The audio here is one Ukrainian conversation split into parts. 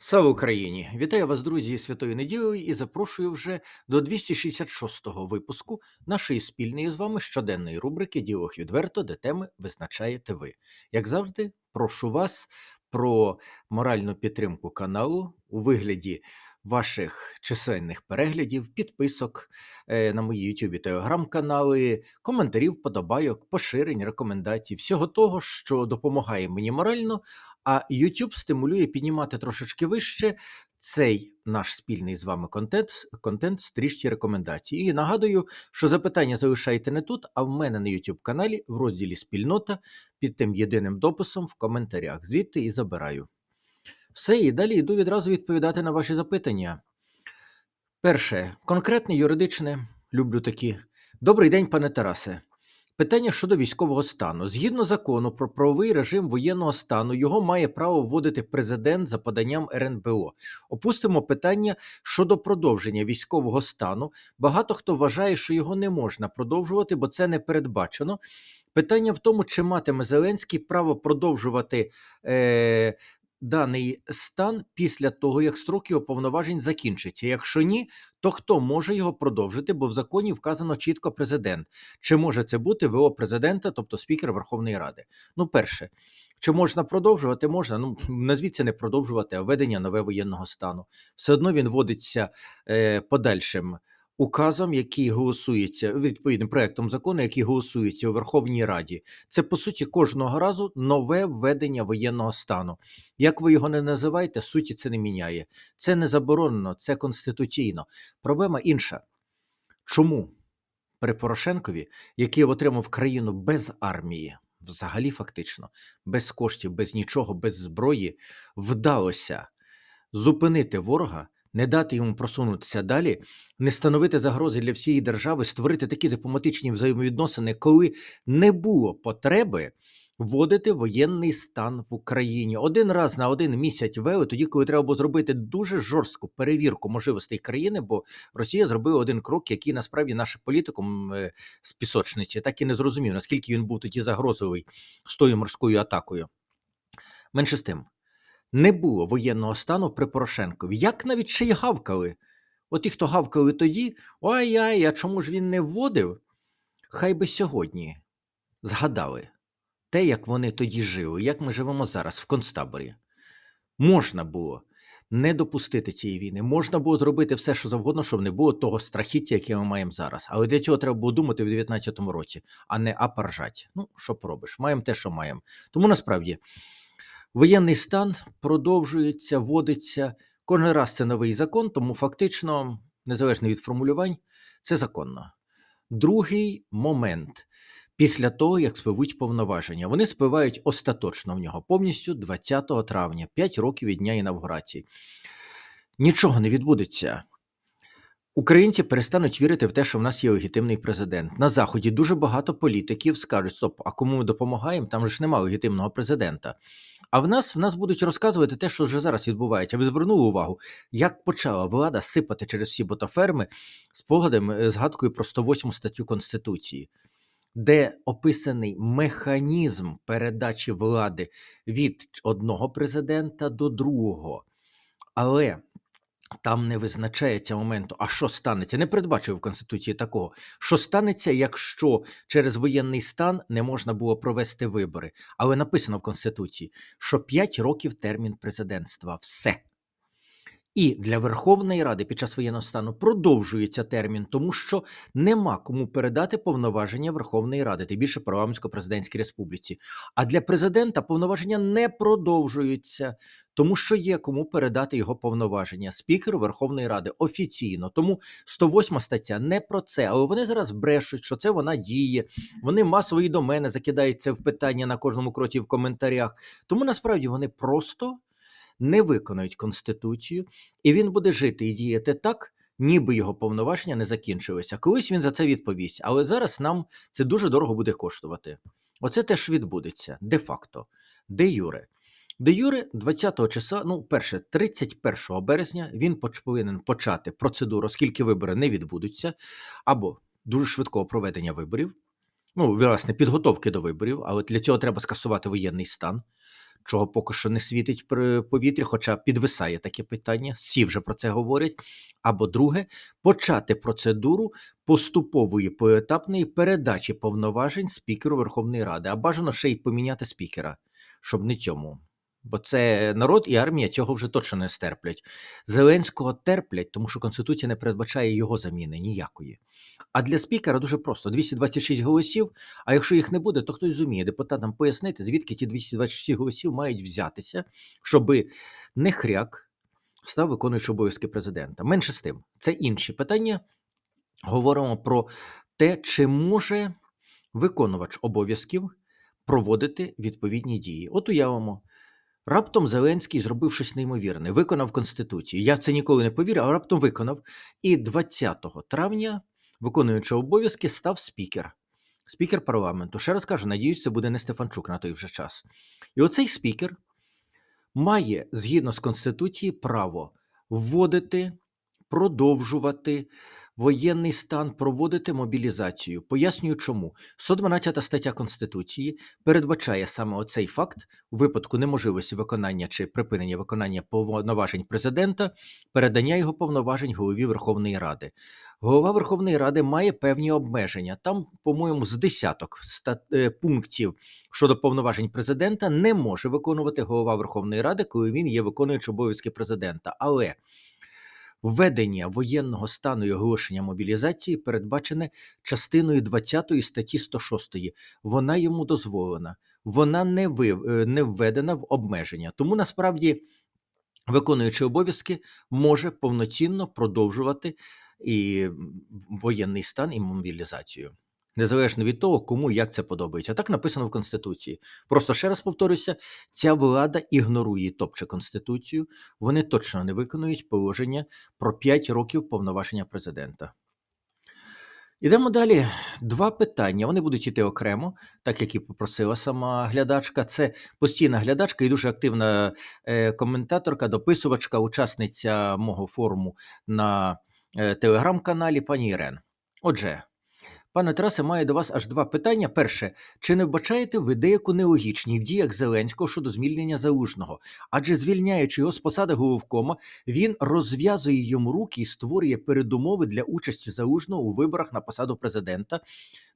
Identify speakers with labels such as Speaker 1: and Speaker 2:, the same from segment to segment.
Speaker 1: Слава Україні! Вітаю вас, друзі, зі святою неділею і запрошую вже до 266-го випуску нашої спільної з вами щоденної рубрики Діалог відверто, де теми визначаєте ви. Як завжди, прошу вас про моральну підтримку каналу у вигляді ваших чисельних переглядів, підписок е, на мої YouTube телеграм-канали, коментарів, подобайок, поширень, рекомендацій, всього того, що допомагає мені морально, а YouTube стимулює піднімати трошечки вище цей наш спільний з вами контент, контент стрічці рекомендацій. І нагадую, що запитання залишайте не тут, а в мене на YouTube каналі в розділі Спільнота під тим єдиним дописом в коментарях. Звідти і забираю. Все, і далі йду відразу відповідати на ваші запитання. Перше, конкретне юридичне, люблю такі. Добрий день, пане Тарасе. Питання щодо військового стану. Згідно закону про правовий режим воєнного стану, його має право вводити президент за поданням РНБО. Опустимо питання щодо продовження військового стану. Багато хто вважає, що його не можна продовжувати, бо це не передбачено. Питання в тому, чи матиме Зеленський право продовжувати е, даний стан після того, як строк його повноважень закінчиться. Якщо ні, то хто може його продовжити? Бо в законі вказано чітко президент. Чи може це бути ВО президента, тобто спікер Верховної Ради? Ну, перше, чи можна продовжувати? Можна. Ну назвіть це не продовжувати, а введення нове воєнного стану. Все одно він вводиться е, подальшим указом, який голосується відповідним проектом закону, який голосується у Верховній Раді. Це по суті кожного разу нове введення воєнного стану. Як ви його не називаєте, суті це не міняє. Це не заборонено, це конституційно. Проблема інша. Чому при Порошенкові, який отримав країну без армії, взагалі фактично, без коштів, без нічого, без зброї, вдалося зупинити ворога? Не дати йому просунутися далі, не становити загрози для всієї держави, створити такі дипломатичні взаємовідносини, коли не було потреби вводити воєнний стан в Україні один раз на один місяць вели, тоді, коли треба було зробити дуже жорстку перевірку можливостей країни, бо Росія зробила один крок, який насправді нашим політиком е, з пісочниці так і не зрозумів, наскільки він був тоді загрозовий з тою морською атакою. Менше з тим не було воєнного стану при Порошенкові. Як навіть ще й гавкали? От ті, хто гавкали тоді, ай-ай, а чому ж він не вводив? Хай би сьогодні згадали те, як вони тоді жили, як ми живемо зараз в концтаборі. Можна було не допустити цієї війни, можна було зробити все, що завгодно, щоб не було того страхіття, яке ми маємо зараз. Але для цього треба було думати в 2019 році, а не апаржать. Ну, що поробиш? Маємо те, що маємо. Тому насправді. Воєнний стан продовжується, вводиться. Кожен раз це новий закон, тому фактично, незалежно від формулювань, це законно. Другий момент після того, як спливуть повноваження, вони спливають остаточно в нього повністю 20 травня, 5 років від дня інавгурації. Нічого не відбудеться. Українці перестануть вірити в те, що в нас є легітимний президент. На заході дуже багато політиків скажуть: стоп, а кому ми допомагаємо? Там ж немає легітимного президента. А в нас в нас будуть розказувати те, що вже зараз відбувається. Ви звернули увагу, як почала влада сипати через всі ботаферми спогадами, е, згадкою про 108 статтю Конституції, де описаний механізм передачі влади від одного президента до другого. Але там не визначається моменту, а що станеться. Не передбачив в Конституції такого. Що станеться, якщо через воєнний стан не можна було провести вибори. Але написано в Конституції, що 5 років термін президентства. Все. І для Верховної Ради під час воєнного стану продовжується термін, тому що нема кому передати повноваження Верховної Ради, тим більше парламентсько-президентській республіці. А для президента повноваження не продовжуються, тому що є кому передати його повноваження спікеру Верховної Ради офіційно. Тому 108 стаття не про це, але вони зараз брешуть, що це вона діє. Вони масово і до мене закидають це в питання на кожному кроці в коментарях. Тому насправді вони просто не виконають Конституцію, і він буде жити і діяти так, ніби його повноваження не закінчилися. Колись він за це відповість, але зараз нам це дуже дорого буде коштувати. Оце теж відбудеться де-факто, де Юре. Де Юре 20-го числа, ну, перше, 31 березня, він повинен почати процедуру, оскільки вибори не відбудуться, або дуже швидкого проведення виборів. Ну, власне, підготовки до виборів, але для цього треба скасувати воєнний стан. Чого поки що не світить при повітрі, хоча підвисає таке питання. Всі вже про це говорять. Або друге, почати процедуру поступової поетапної передачі повноважень спікеру Верховної Ради, а бажано ще й поміняти спікера, щоб не цьому. Бо це народ і армія цього вже точно не стерплять. Зеленського терплять, тому що Конституція не передбачає його заміни ніякої. А для спікера дуже просто: 226 голосів. А якщо їх не буде, то хтось зуміє депутатам пояснити, звідки ті 226 голосів мають взятися, щоби не хряк став виконуючи обов'язки президента. Менше з тим, це інші питання. Говоримо про те, чи може виконувач обов'язків проводити відповідні дії. От уявимо. Раптом Зеленський зробив щось неймовірне, виконав Конституцію. Я в це ніколи не повірив, а раптом виконав. І 20 травня, виконуючи обов'язки, став спікер. Спікер парламенту. Ще раз кажу, надіюсь, це буде не Стефанчук на той вже час. І оцей спікер має, згідно з Конституцією, право вводити, продовжувати воєнний стан, проводити мобілізацію. Пояснюю, чому 112 стаття Конституції передбачає саме оцей факт у випадку неможливості виконання чи припинення виконання повноважень президента, передання його повноважень голові Верховної Ради. Голова Верховної Ради має певні обмеження. Там, по-моєму, з десяток е, пунктів щодо повноважень президента не може виконувати голова Верховної Ради, коли він є виконуючий обов'язки президента. Але Введення воєнного стану і оголошення мобілізації передбачене частиною 20 статті 106. Вона йому дозволена, вона не е, не введена в обмеження. Тому насправді, виконуючи обов'язки, може повноцінно продовжувати і воєнний стан і мобілізацію. Незалежно від того, кому як це подобається. Так написано в Конституції. Просто ще раз повторюся: ця влада ігнорує топче Конституцію. Вони точно не виконують положення про 5 років повноваження президента. Ідемо далі. Два питання. Вони будуть йти окремо, так як і попросила сама глядачка. Це постійна глядачка і дуже активна е, коментаторка, дописувачка, учасниця мого форуму на е, телеграм-каналі пані Ірен. Отже, пане Тарасе, маю до вас аж два питання. Перше, чи не вбачаєте ви деяку нелогічність в діях Зеленського щодо звільнення Залужного? Адже звільняючи його з посади головкома, він розв'язує йому руки і створює передумови для участі Залужного у виборах на посаду президента,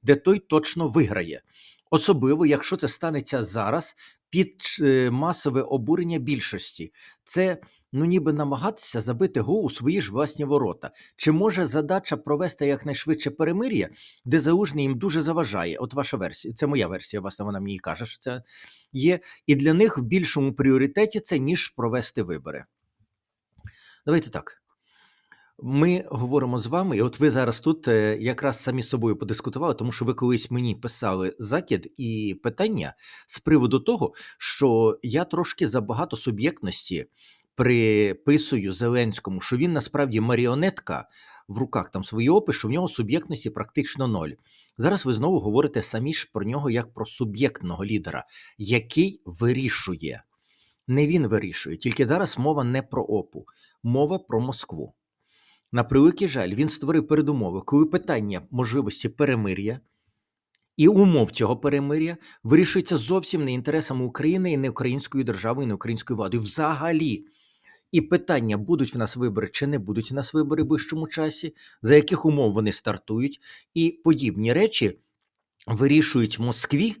Speaker 1: де той точно виграє. Особливо, якщо це станеться зараз під е, масове обурення більшості. Це ну ніби намагатися забити гол у свої ж власні ворота. Чи може задача провести якнайшвидше перемир'я, де залужний їм дуже заважає? От ваша версія, це моя версія, власне, вона мені каже, що це є. І для них в більшому пріоритеті це ніж провести вибори. Давайте так. Ми говоримо з вами, і от ви зараз тут е, якраз самі з собою подискутували, тому що ви колись мені писали закид і питання з приводу того, що я трошки забагато суб'єктності приписую Зеленському, що він насправді маріонетка в руках там свої опис, що в нього суб'єктності практично ноль. Зараз ви знову говорите самі ж про нього як про суб'єктного лідера, який вирішує. Не він вирішує, тільки зараз мова не про опу, мова про Москву. На превеликий жаль, він створив передумови, коли питання можливості перемир'я і умов цього перемир'я вирішується зовсім не інтересами України і не української держави, і не української влади. Взагалі. І питання, будуть в нас вибори чи не будуть в нас вибори в ближчому часі, за яких умов вони стартують, і подібні речі вирішують в Москві.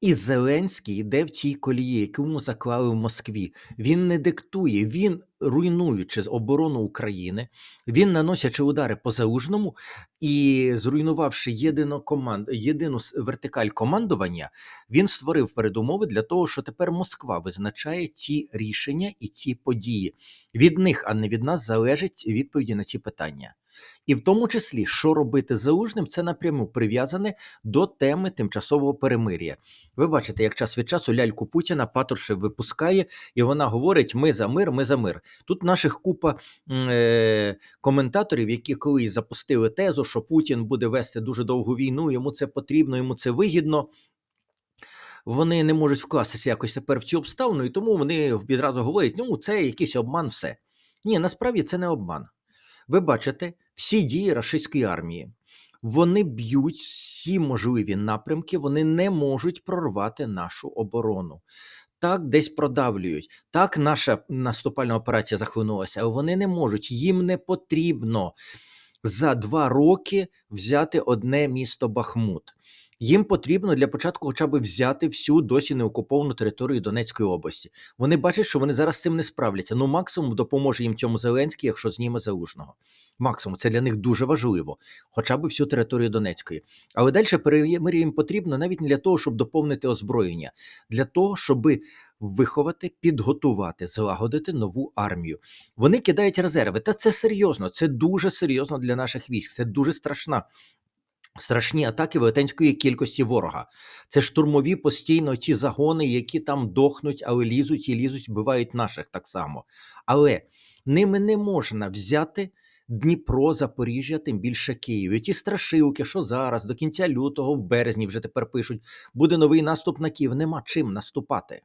Speaker 1: І Зеленський йде в тій колії, яку йому заклали в Москві. Він не диктує, він руйнуючи оборону України, він наносячи удари по залужному і зруйнувавши єдину команд, єдину вертикаль командування, він створив передумови для того, що тепер Москва визначає ті рішення і ті події. Від них, а не від нас, залежить відповіді на ці питання. І в тому числі, що робити з залужним, це напряму прив'язане до теми тимчасового перемир'я. Ви бачите, як час від часу ляльку Путіна Патрушев випускає, і вона говорить: ми за мир, ми за мир. Тут наших купа е, коментаторів, які колись запустили тезу, що Путін буде вести дуже довгу війну, йому це потрібно, йому це вигідно. Вони не можуть вкластися якось тепер в цю обставину, і тому вони відразу говорять: ну, це якийсь обман, все. Ні, насправді це не обман. Ви бачите всі дії рашистської армії. Вони б'ють всі можливі напрямки, вони не можуть прорвати нашу оборону. так десь продавлюють, так наша наступальна операція захлинулася, але вони не можуть, їм не потрібно за два роки взяти одне місто Бахмут. Їм потрібно для початку хоча б взяти всю досі неокуповану територію Донецької області. Вони бачать, що вони зараз з цим не справляться. Ну, максимум допоможе їм цьому Зеленський, якщо зніме залужного. Максимум, це для них дуже важливо, хоча б всю територію Донецької. Але далі перемир'я їм потрібно навіть не для того, щоб доповнити озброєння, для того, щоб виховати, підготувати, злагодити нову армію. Вони кидають резерви. Та це серйозно, це дуже серйозно для наших військ. Це дуже страшна. Страшні атаки велетенської кількості ворога. Це штурмові постійно ті загони, які там дохнуть, але лізуть і лізуть, вбивають наших так само. Але ними не можна взяти Дніпро, Запоріжжя, тим більше Київ. І ті страшилки, що зараз, до кінця лютого, в березні вже тепер пишуть, буде новий наступ на Київ. Нема чим наступати.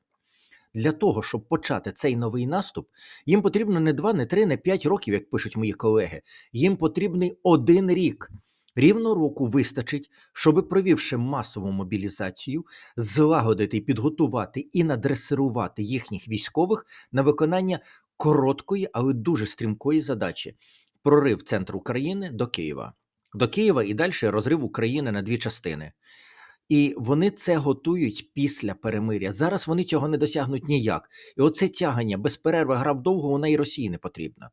Speaker 1: Для того, щоб почати цей новий наступ, їм потрібно не два, не три, не п'ять років, як пишуть мої колеги. Їм потрібний один рік. Рівно року вистачить, щоб, провівши масову мобілізацію, злагодити, підготувати і надресирувати їхніх військових на виконання короткої, але дуже стрімкої задачі прорив центру України до Києва. До Києва і далі розрив України на дві частини. І вони це готують після перемиря. Зараз вони цього не досягнуть ніяк. І оце тягання без перерви граб довго вона і Росії не потрібна.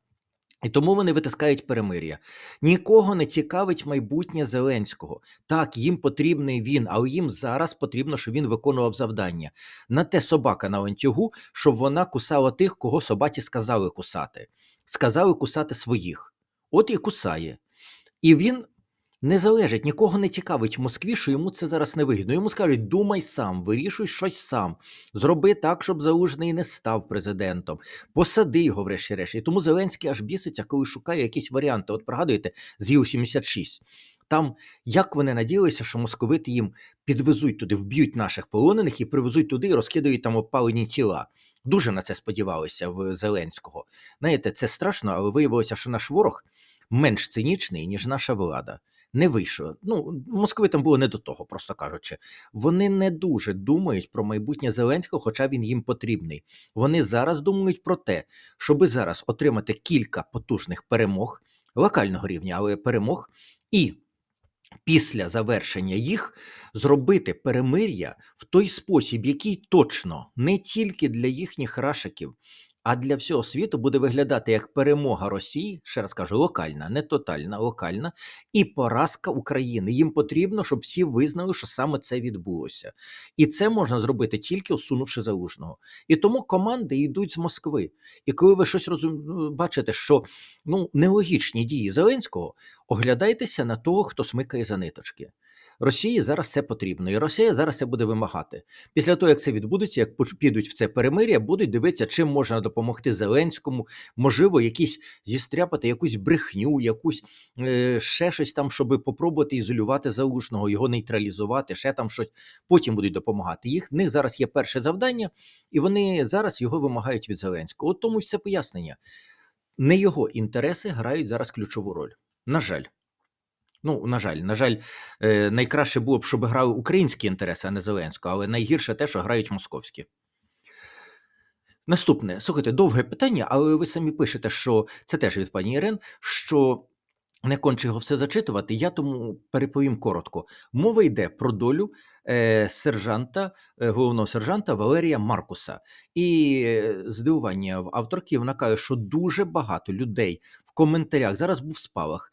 Speaker 1: І тому вони витискають перемир'я. Нікого не цікавить майбутнє Зеленського. Так, їм потрібний він, але їм зараз потрібно, щоб він виконував завдання. На те собака на ланцюгу, щоб вона кусала тих, кого собаці сказали кусати. Сказали кусати своїх. От і кусає. І він не залежить, нікого не цікавить Москві, що йому це зараз не вигідно. Йому скажуть, думай сам, вирішуй щось сам. Зроби так, щоб Залужний не став президентом. Посади його, врешті-решт. І тому Зеленський аж біситься, коли шукає якісь варіанти. От пригадуєте, з Ю-76. Там як вони надіялися, що московити їм підвезуть туди, вб'ють наших полонених і привезуть туди і розкидають там опалені тіла. Дуже на це сподівалися в Зеленського. Знаєте, це страшно, але виявилося, що наш ворог менш цинічний, ніж наша влада. Не вийшло. Ну, московитам було не до того, просто кажучи. Вони не дуже думають про майбутнє Зеленського, хоча він їм потрібний. Вони зараз думають про те, щоби зараз отримати кілька потужних перемог локального рівня, але перемог, і після завершення їх зробити перемир'я в той спосіб, який точно не тільки для їхніх рашиків, а для всього світу буде виглядати як перемога Росії, ще раз кажу, локальна, не тотальна, локальна, і поразка України. Їм потрібно, щоб всі визнали, що саме це відбулося. І це можна зробити тільки усунувши залужного. І тому команди йдуть з Москви. І коли ви щось розум... ну, бачите, що ну, нелогічні дії Зеленського, оглядайтеся на того, хто смикає за ниточки. Росії зараз це потрібно, і Росія зараз це буде вимагати. Після того, як це відбудеться, як підуть в це перемир'я, будуть дивитися, чим можна допомогти Зеленському, можливо, якісь зістряпати якусь брехню, якусь е, ще щось там, щоб попробувати ізолювати залужного, його нейтралізувати, ще там щось. Потім будуть допомагати. Їх в них зараз є перше завдання, і вони зараз його вимагають від Зеленського. От тому все пояснення. Не його інтереси грають зараз ключову роль. На жаль. Ну, на жаль, на жаль, е, найкраще було б, щоб грали українські інтереси, а не Зеленського, але найгірше те, що грають московські. Наступне, слухайте, довге питання, але ви самі пишете, що це теж від пані Ірен, що не конче його все зачитувати, я тому переповім коротко. Мова йде про долю е, сержанта, е, головного сержанта Валерія Маркуса. І здивування в авторки вона каже, що дуже багато людей коментарях зараз був спалах.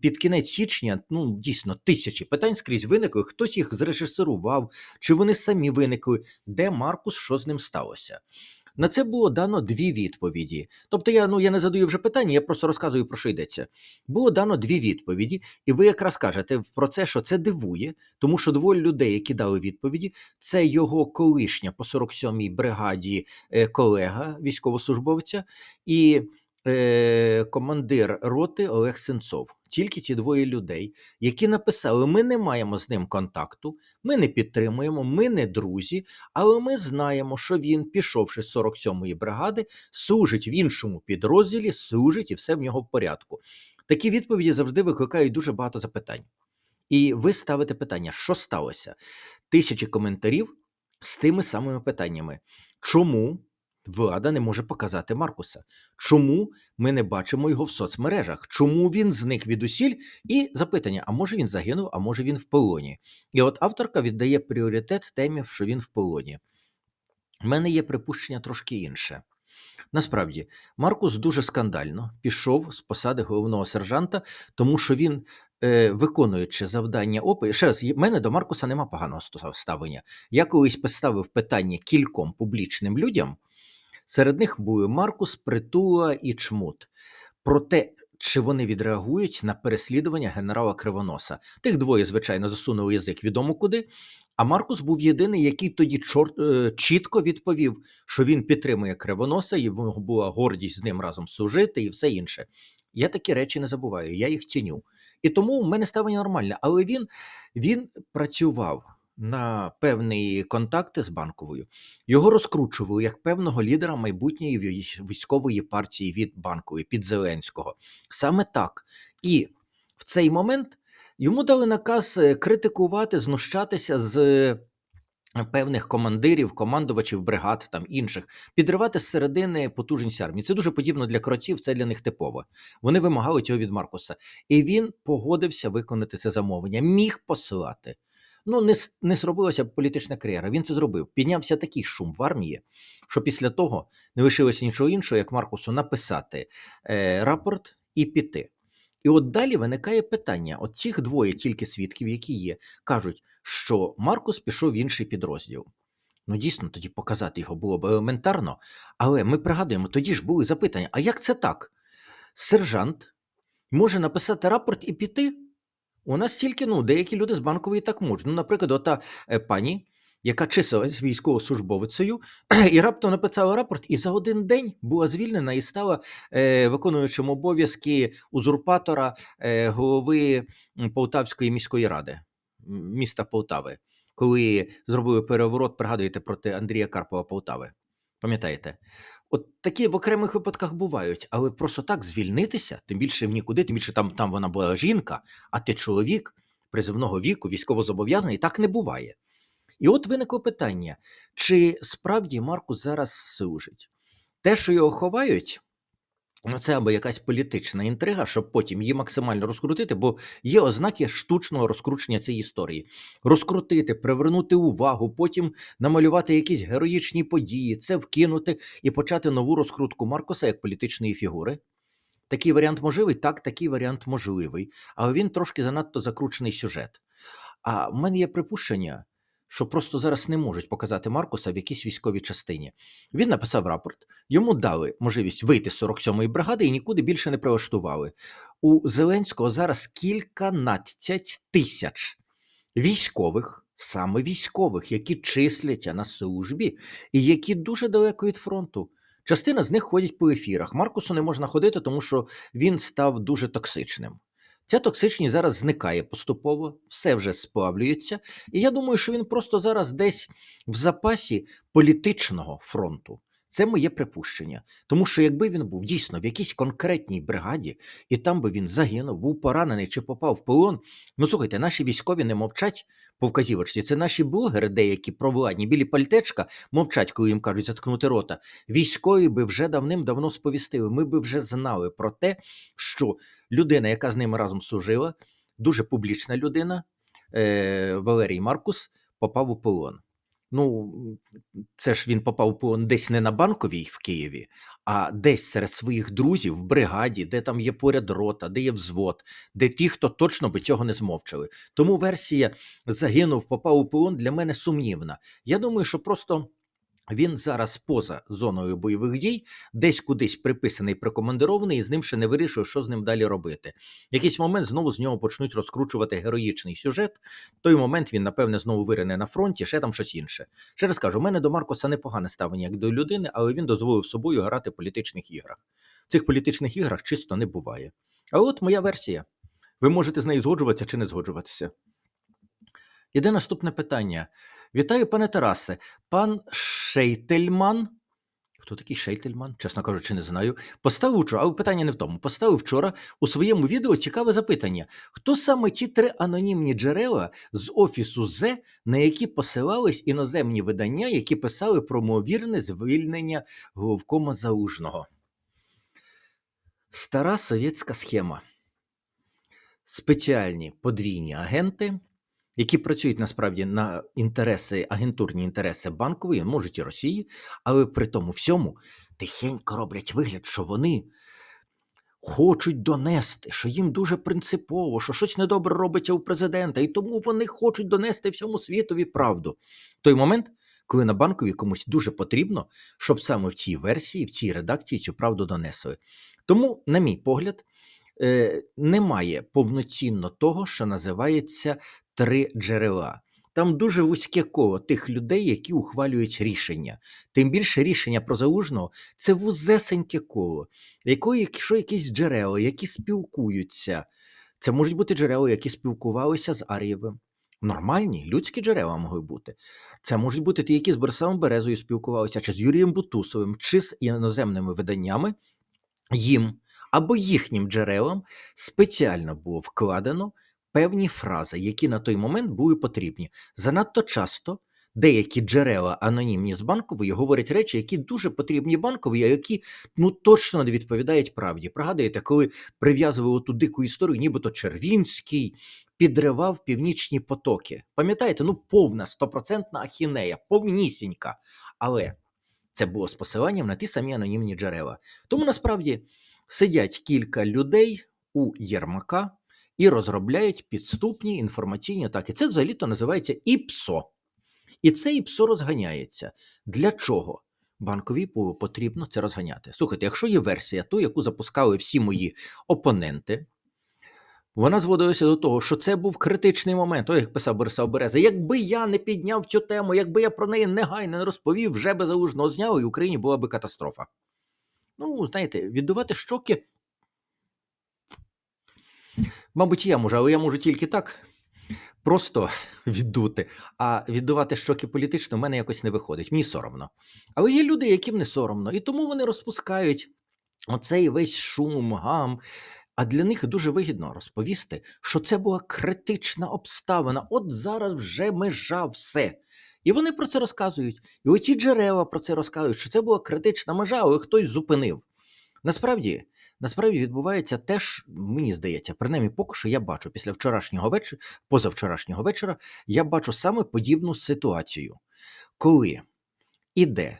Speaker 1: Під кінець січня, ну дійсно, тисячі питань скрізь виникли. Хтось їх зрежисерував, чи вони самі виникли, де Маркус, що з ним сталося. На це було дано дві відповіді. Тобто, я ну я не задаю вже питання, я просто розказую про що йдеться. Було дано дві відповіді, і ви якраз кажете про це, що це дивує, тому що двоє людей, які дали відповіді, це його колишня по 47-й бригаді е, колега військовослужбовця і е, командир роти Олег Сенцов. Тільки ті двоє людей, які написали: ми не маємо з ним контакту, ми не підтримуємо, ми не друзі, але ми знаємо, що він, пішовши з 47-ї бригади, служить в іншому підрозділі, служить і все в нього в порядку. Такі відповіді завжди викликають дуже багато запитань. І ви ставите питання, що сталося? Тисячі коментарів з тими самими питаннями. чому влада не може показати Маркуса? Чому ми не бачимо його в соцмережах? Чому він зник від усіль? І запитання: а може він загинув, а може він в полоні? І от авторка віддає пріоритет темі, що він в полоні. У мене є припущення трошки інше. Насправді, Маркус дуже скандально пішов з посади головного сержанта, тому що він, е, виконуючи завдання ОПИ, ще раз, в мене до Маркуса нема поганого ставлення. Я колись поставив питання кільком публічним людям. Серед них були Маркус, Притула і Чмут. Про те, чи вони відреагують на переслідування генерала Кривоноса. Тих двоє, звичайно, засунули язик відомо куди. А Маркус був єдиний, який тоді чор... е, чітко відповів, що він підтримує Кривоноса, і в нього була гордість з ним разом служити і все інше. Я такі речі не забуваю, я їх ціню. І тому в мене ставлення нормальне. Але він, він працював на певні контакти з банковою. Його розкручували як певного лідера майбутньої військової партії від банкової, під Зеленського. Саме так. І в цей момент йому дали наказ е, критикувати, знущатися з е, певних командирів, командувачів бригад там інших, підривати з середини потужність армії. Це дуже подібно для кротів, це для них типово. Вони вимагали цього від Маркуса. І він погодився виконати це замовлення, міг посилати. Ну, не, не зробилася політична кар'єра. Він це зробив. Піднявся такий шум в армії, що після того не лишилося нічого іншого, як Маркусу написати е, рапорт і піти. І от далі виникає питання: от цих двоє тільки свідків, які є, кажуть, що Маркус пішов в інший підрозділ. Ну, дійсно, тоді показати його було б елементарно, але ми пригадуємо, тоді ж були запитання: а як це так? Сержант може написати рапорт і піти? У нас тільки ну, деякі люди з банкової так можуть. Ну, наприклад, ота е, пані, яка числилась військовослужбовицею, і раптом написала рапорт, і за один день була звільнена і стала е, виконуючим обов'язки узурпатора е, голови Полтавської міської ради, міста Полтави, коли зробили переворот, пригадуєте проти Андрія Карпова Полтави. Пам'ятаєте? От такі в окремих випадках бувають, але просто так звільнитися, тим більше в нікуди, тим більше там, там вона була жінка, а ти чоловік призивного віку, військовозобов'язаний, так не буває. І от виникло питання: чи справді Маркус зараз служить? Те, що його ховають, ну це або якась політична інтрига, щоб потім її максимально розкрутити, бо є ознаки штучного розкручення цієї історії. Розкрутити, привернути увагу, потім намалювати якісь героїчні події, це вкинути і почати нову розкрутку Маркоса як політичної фігури. Такий варіант можливий? Так, такий варіант можливий, але він трошки занадто закручений сюжет. А в мене є припущення, що просто зараз не можуть показати Маркуса в якійсь військовій частині. Він написав рапорт, йому дали можливість вийти з 47-ї бригади і нікуди більше не прилаштували. У Зеленського зараз кільканадцять тисяч військових, саме військових, які числяться на службі і які дуже далеко від фронту. Частина з них ходять по ефірах. Маркусу не можна ходити, тому що він став дуже токсичним. Ця токсичність зараз зникає поступово, все вже сплавлюється. І я думаю, що він просто зараз десь в запасі політичного фронту. Це моє припущення. Тому що якби він був дійсно в якійсь конкретній бригаді, і там би він загинув, був поранений чи попав в полон. Ну слухайте, наші військові не мовчать по вказівочці. Це наші блогери, деякі провладні, білі пальтечка, мовчать, коли їм кажуть заткнути рота. Військові би вже давним-давно сповістили. Ми би вже знали про те, що людина, яка з ними разом служила, дуже публічна людина, е, Валерій Маркус, попав у полон. Ну, це ж він попав полон десь не на банковій в Києві, а десь серед своїх друзів в бригаді, де там є поряд рота, де є взвод, де ті, хто точно би цього не змовчали. Тому версія загинув, попав у полон для мене сумнівна. Я думаю, що просто він зараз поза зоною бойових дій, десь кудись приписаний, прикомандирований, і з ним ще не вирішує, що з ним далі робити. В якийсь момент знову з нього почнуть розкручувати героїчний сюжет. В той момент він, напевне, знову вирине на фронті, ще там щось інше. Ще раз кажу, у мене до Маркоса непогане ставлення як до людини, але він дозволив собою грати в політичних іграх. В цих політичних іграх чисто не буває. А от моя версія. Ви можете з нею згоджуватися чи не згоджуватися. Іде наступне питання. Вітаю, пане Тарасе. Пан Шейтельман. Хто такий Шейтельман? Чесно кажучи, не знаю. Поставив вчора, але питання не в тому. Поставив вчора у своєму відео цікаве запитання: хто саме ті три анонімні джерела з офісу З, на які посилались іноземні видання, які писали про ймовірне звільнення головкома Залужного? Стара совєтська схема. Спеціальні подвійні агенти, які працюють насправді на інтереси, агентурні інтереси банкової, можуть і Росії, але при тому всьому тихенько роблять вигляд, що вони хочуть донести, що їм дуже принципово, що щось недобре робиться у президента, і тому вони хочуть донести всьому світові правду. Той момент, коли на банковій комусь дуже потрібно, щоб саме в цій версії, в цій редакції цю правду донесли. Тому, на мій погляд, е, немає повноцінно того, що називається три джерела. Там дуже вузьке коло тих людей, які ухвалюють рішення. Тим більше рішення про залужного це вузесеньке коло, якої, якщо якісь джерела, які спілкуються. Це можуть бути джерела, які спілкувалися з Ар'євим. Нормальні людські джерела могли бути. Це можуть бути ті, які з Борисовим Березою спілкувалися, чи з Юрієм Бутусовим, чи з іноземними виданнями. Їм або їхнім джерелам спеціально було вкладено певні фрази, які на той момент були потрібні. Занадто часто деякі джерела анонімні з банкової говорять речі, які дуже потрібні банковій, а які ну точно не відповідають правді. Пригадуєте, коли прив'язували ту дику історію, нібито Червінський підривав північні потоки. Пам'ятаєте, ну повна стопроцентна ахінея, повнісінька. Але це було з посиланням на ті самі анонімні джерела. Тому насправді сидять кілька людей у Єрмака і розробляють підступні інформаційні атаки. Це взагалі-то називається ІПСО. І це ІПСО розганяється. Для чого? Банковій потрібно це розганяти. Слухайте, якщо є версія, ту, яку запускали всі мої опоненти, вона зводилася до того, що це був критичний момент, Ой, як писав Борисав Береза. Якби я не підняв цю тему, якби я про неї негайно не розповів, вже би залужного зняли, і в Україні була би катастрофа. Ну, знаєте, віддувати щоки. Мабуть, я можу, але я можу тільки так просто віддути. А віддувати щоки політично в мене якось не виходить. Мені соромно. Але є люди, яким не соромно, і тому вони розпускають оцей весь шум, гам. А для них дуже вигідно розповісти, що це була критична обставина. От зараз вже межа все. І вони про це розказують. І оті джерела про це розказують, що це була критична межа, але хтось зупинив. Насправді, насправді відбувається теж, мені здається, принаймні поки що я бачу. Після вчорашнього вечора, позавчорашнього вечора, я бачу саме подібну ситуацію, коли іде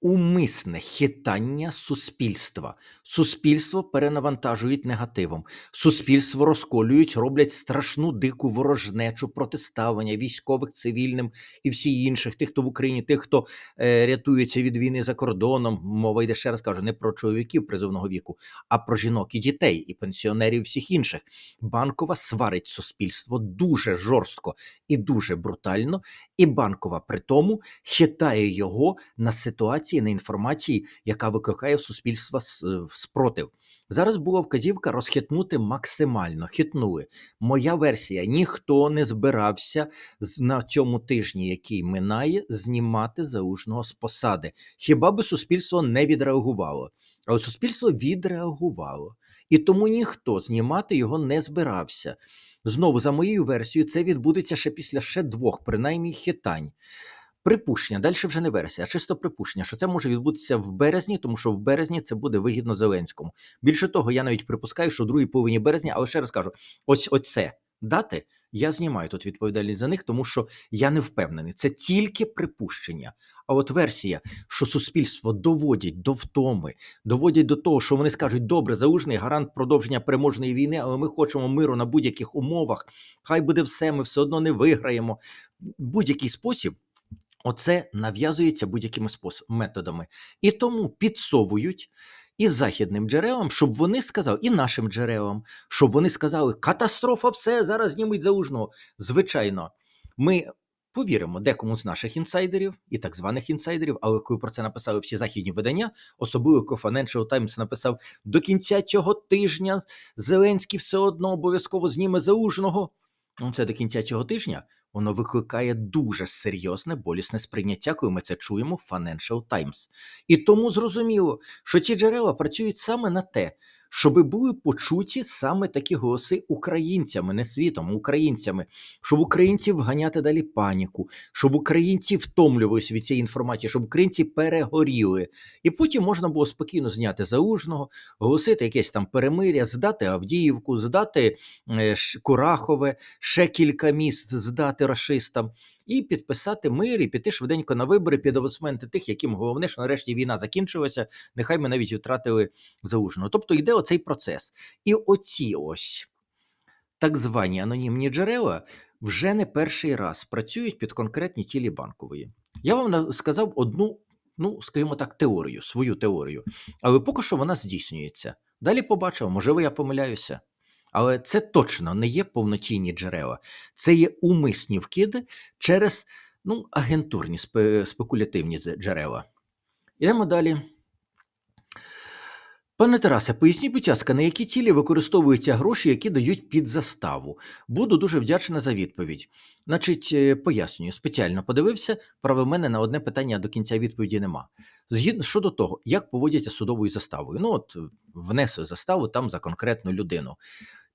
Speaker 1: умисне хитання суспільства. Суспільство перенавантажують негативом, суспільство розколюють, роблять страшну дику ворожнечу, протиставлення військових, цивільним і всі інших, тих, хто в Україні, тих, хто е, рятується від війни за кордоном. Мова йде ще раз кажу, не про чоловіків призовного віку, а про жінок і дітей, і пенсіонерів, і всіх інших. Банкова сварить суспільство дуже жорстко і дуже брутально, і банкова при тому хитає його на ситуації, на інформації, яка викликає в суспільства е, спротив. Зараз була вказівка розхитнути максимально. Хитнули. Моя версія: ніхто не збирався на цьому тижні, який минає, знімати залужного з посади. Хіба би суспільство не відреагувало? Але суспільство відреагувало, і тому ніхто знімати його не збирався. Знову, за моєю версією, це відбудеться ще після ще двох, принаймні, хитань. Припущення, далі вже не версія, а чисто припущення, що це може відбутися в березні, тому що в березні це буде вигідно Зеленському. Більше того, я навіть припускаю, що в другій половині березня, але ще раз кажу, ось оце дати я знімаю тут відповідальність за них, тому що я не впевнений. Це тільки припущення. А от версія, що суспільство доводять до втоми, доводять до того, що вони скажуть, добре, залужний гарант продовження переможної війни, але ми хочемо миру на будь-яких умовах. Хай буде все, ми все одно не виграємо. Будь-який спосіб. Оце нав'язується будь-якими методами. І тому підсовують і західним джерелам, щоб вони сказали, і нашим джерелам, щоб вони сказали: катастрофа, все, зараз знімуть залужного. Звичайно, ми повіримо декому з наших інсайдерів і так званих інсайдерів, але коли про це написали всі західні видання, особливо коли Financial Times написав до кінця цього тижня Зеленський все одно обов'язково зніме залужного. Ну, це до кінця цього тижня, воно викликає дуже серйозне болісне сприйняття, коли ми це чуємо в Financial Times. І тому зрозуміло, що ці джерела працюють саме на те, щоб були почуті саме такі голоси українцями, не світом, українцями, щоб українців вганяти далі паніку, щоб українці втомлювалися від цієї інформації, щоб українці перегоріли. І потім можна було спокійно зняти залужного, оголосити якесь там перемиря, здати Авдіївку, здати е, Курахове, ще кілька міст здати рашистам. І підписати мир, і піти швиденько на вибори під тих, яким головне, що нарешті війна закінчилася. Нехай ми навіть втратили залужного. Тобто йде оцей процес. І оці ось так звані анонімні джерела вже не перший раз працюють під конкретні тілі банкової. Я вам сказав одну, ну скажімо так, теорію, свою теорію, але поки що вона здійснюється. Далі побачимо, можливо, я помиляюся. Але це точно не є повноцінні джерела. Це є умисні вкиди через ну, агентурні спе- спекулятивні джерела. Йдемо далі. Пане Тарасе, поясніть, будь ласка, на які цілі використовуються гроші, які дають під заставу? Буду дуже вдячна за відповідь. Значить, е, пояснюю, спеціально подивився, правда, в мене на одне питання до кінця відповіді нема. Згідно щодо того, як поводяться судовою заставою. Ну, от внесли заставу там за конкретну людину.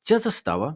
Speaker 1: Ця застава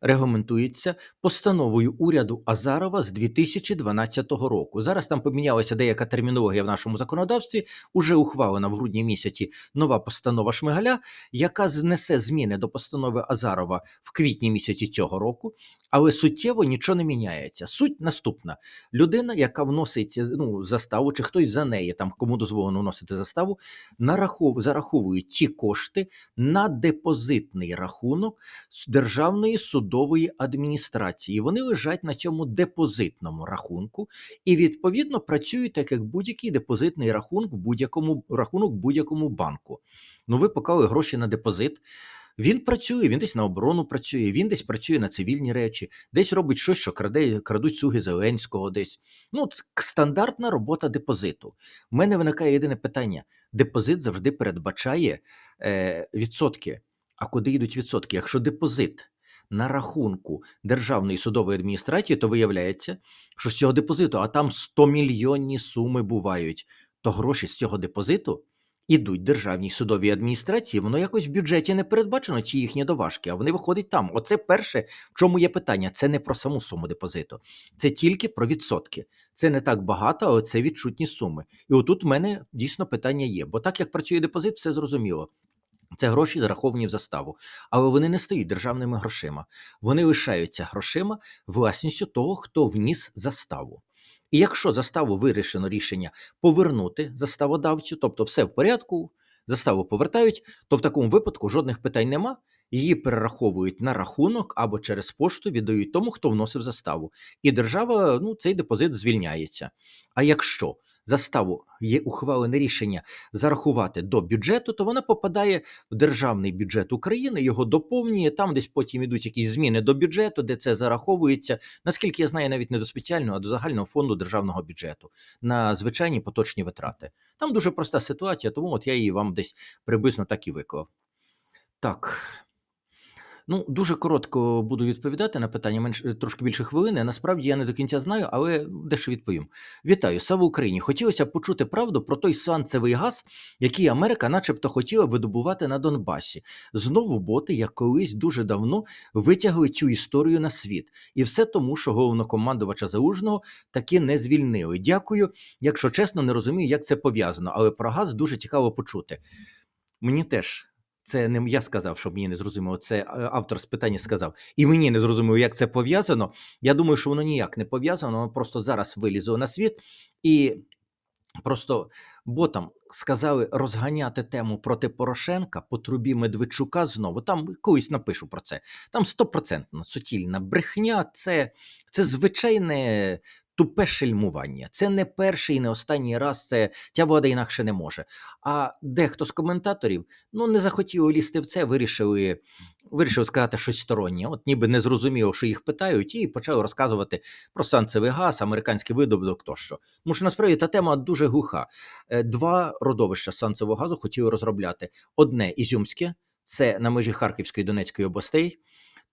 Speaker 1: регламентується постановою уряду Азарова з 2012 року. Зараз там помінялася деяка термінологія в нашому законодавстві. Уже ухвалена в грудні місяці нова постанова Шмигаля, яка знесе зміни до постанови Азарова в квітні місяці цього року, але суттєво нічого не міняється. Суть наступна: людина, яка вносить ну, заставу, чи хтось за неї, там кому дозволено вносити заставу, нарахов, зараховують ці кошти на депозитний рахунок Державної судової адміністрації. Вони лежать на цьому депозитному рахунку і відповідно працюють так, як будь-який депозитний рахунок будь-якому рахунок будь-якому банку. Ну, ви поклали гроші на депозит. Він працює, він десь на оборону працює, він десь працює на цивільні речі, десь робить щось, що краде, крадуть слуги Зеленського десь. Ну, стандартна робота депозиту. У мене виникає єдине питання: депозит завжди передбачає е, відсотки. А куди йдуть відсотки? Якщо депозит на рахунку Державної судової адміністрації, то виявляється, що з цього депозиту, а там 100 мільйонні суми бувають, то гроші з цього депозиту ідуть державній судовій адміністрації, воно якось в бюджеті не передбачено, ці їхні доважки, а вони виходять там. Оце перше, в чому є питання. Це не про саму суму депозиту, це тільки про відсотки. Це не так багато, але це відчутні суми. І отут в мене дійсно питання є. Бо так як працює депозит, все зрозуміло. Це гроші зараховані в заставу, але вони не стають державними грошима. Вони лишаються грошима власністю того, хто вніс заставу. І якщо заставу вирішено рішення повернути заставодавцю, тобто все в порядку, заставу повертають, то в такому випадку жодних питань нема. Її перераховують на рахунок або через пошту віддають тому, хто вносив заставу. І держава ну, цей депозит звільняється. А якщо заставу є ухвалене рішення зарахувати до бюджету, то вона попадає в державний бюджет України, його доповнює. Там десь потім ідуть якісь зміни до бюджету, де це зараховується. Наскільки я знаю, навіть не до спеціального, а до загального фонду державного бюджету на звичайні поточні витрати. Там дуже проста ситуація, тому от я її вам десь приблизно так і виклав. Так. Ну, дуже коротко буду відповідати на питання, менш трошки більше хвилини. Насправді я не до кінця знаю, але дещо відповім. Вітаю, слава Україні! Хотілося б почути правду про той сланцевий газ, який Америка, начебто, хотіла видобувати на Донбасі. Знову боти, як колись дуже давно, витягли цю історію на світ, і все тому, що головнокомандувача Залужного таки не звільнили. Дякую. Якщо чесно, не розумію, як це пов'язано, але про газ дуже цікаво почути. Мені теж. Це не я сказав, щоб мені не зрозуміло. Це е, автор з питання сказав. І мені не зрозуміло, як це пов'язано. Я думаю, що воно ніяк не пов'язано, воно просто зараз вилізло на світ. І просто ботам сказали розганяти тему проти Порошенка по трубі Медведчука знову. Там колись напишу про це. Там стопроцентно суцільна брехня, це, це звичайне. Тупе шельмування. Це не перший і не останній раз. Це ця влада інакше не може. А дехто з коментаторів ну не захотіли лізти в це, вирішили, вирішили сказати щось стороннє. От ніби не зрозуміло, що їх питають, і почали розказувати про санцевий газ, американський видобуток тощо. Тому що насправді та тема дуже глуха. Е, Два родовища санцевого газу хотіли розробляти: одне ізюмське, це на межі Харківської Донецької областей.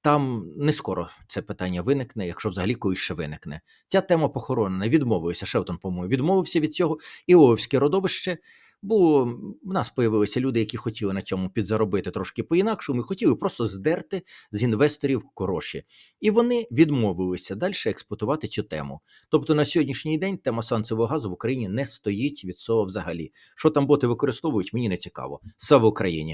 Speaker 1: Там не скоро це питання виникне, якщо взагалі колись ще виникне. Ця тема похоронена, відмовився. Шевтон, по-моєму, відмовився від цього. І Овське родовище. Бо в нас появилися люди, які хотіли на цьому підзаробити трошки по-інакшому, і хотіли просто здерти з інвесторів гроші. І вони відмовилися далі експлуатувати цю тему. Тобто на сьогоднішній день тема сонцевого газу в Україні не стоїть від цього взагалі. Що там боти використовують, мені не цікаво. Слава Україні!